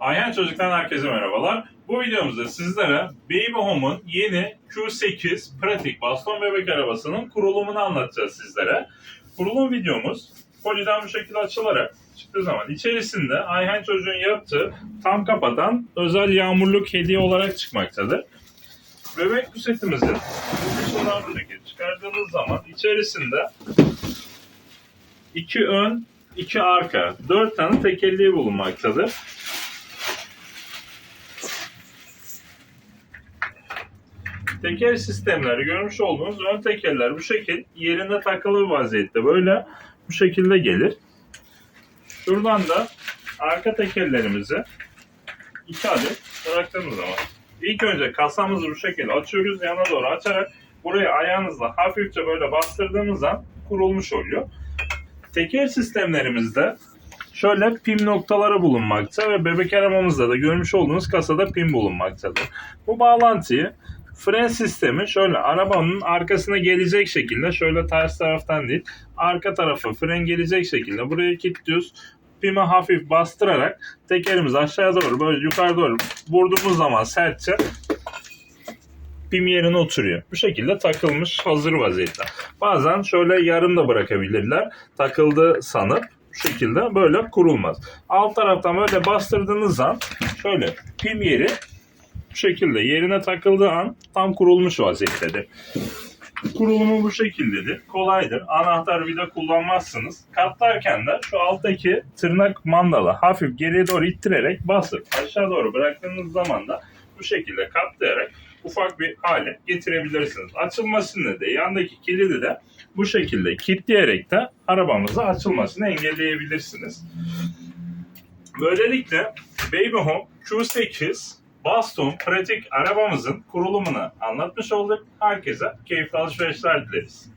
Ayhan Çocuk'tan herkese merhabalar. Bu videomuzda sizlere Baby Home'un yeni Q8 pratik baston bebek arabasının kurulumunu anlatacağız sizlere. Kurulum videomuz koliden bu şekilde açılarak çıktığı zaman içerisinde Ayhan Çocuğun yaptığı tam kapatan özel yağmurluk hediye olarak çıkmaktadır. Bebek pusetimizin dışından bu çıkardığınız zaman içerisinde iki ön, iki arka, dört tane tekerleği bulunmaktadır. Teker sistemleri görmüş olduğunuz ön tekerler bu şekil yerine takılı vaziyette böyle bu şekilde gelir. Şuradan da arka tekerlerimizi iki adet bıraktığımız zaman ilk önce kasamızı bu şekilde açıyoruz yana doğru açarak buraya ayağınızla hafifçe böyle bastırdığınız an kurulmuş oluyor. Teker sistemlerimizde şöyle pim noktaları bulunmakta ve bebek arabamızda da görmüş olduğunuz kasada pim bulunmaktadır. Bu bağlantıyı fren sistemi şöyle arabanın arkasına gelecek şekilde şöyle ters taraftan değil arka tarafa fren gelecek şekilde buraya kilitliyoruz. Pimi hafif bastırarak tekerimizi aşağıya doğru böyle yukarı doğru vurduğumuz zaman sertçe pim yerine oturuyor. Bu şekilde takılmış hazır vaziyette. Bazen şöyle yarım da bırakabilirler. Takıldı sanıp bu şekilde böyle kurulmaz. Alt taraftan böyle bastırdığınız an şöyle pim yeri bu şekilde yerine takıldığı an tam kurulmuş vaziyettedir. Kurulumu bu şekildedir. Kolaydır. Anahtar vida kullanmazsınız. Katlarken de şu alttaki tırnak mandalı hafif geriye doğru ittirerek basıp aşağı doğru bıraktığınız zaman da bu şekilde katlayarak ufak bir hale getirebilirsiniz. Açılmasını da yandaki kilidi de bu şekilde kilitleyerek de arabamızı açılmasını engelleyebilirsiniz. Böylelikle Baby Home Q8 Baston pratik arabamızın kurulumunu anlatmış olduk. Herkese keyifli alışverişler dileriz.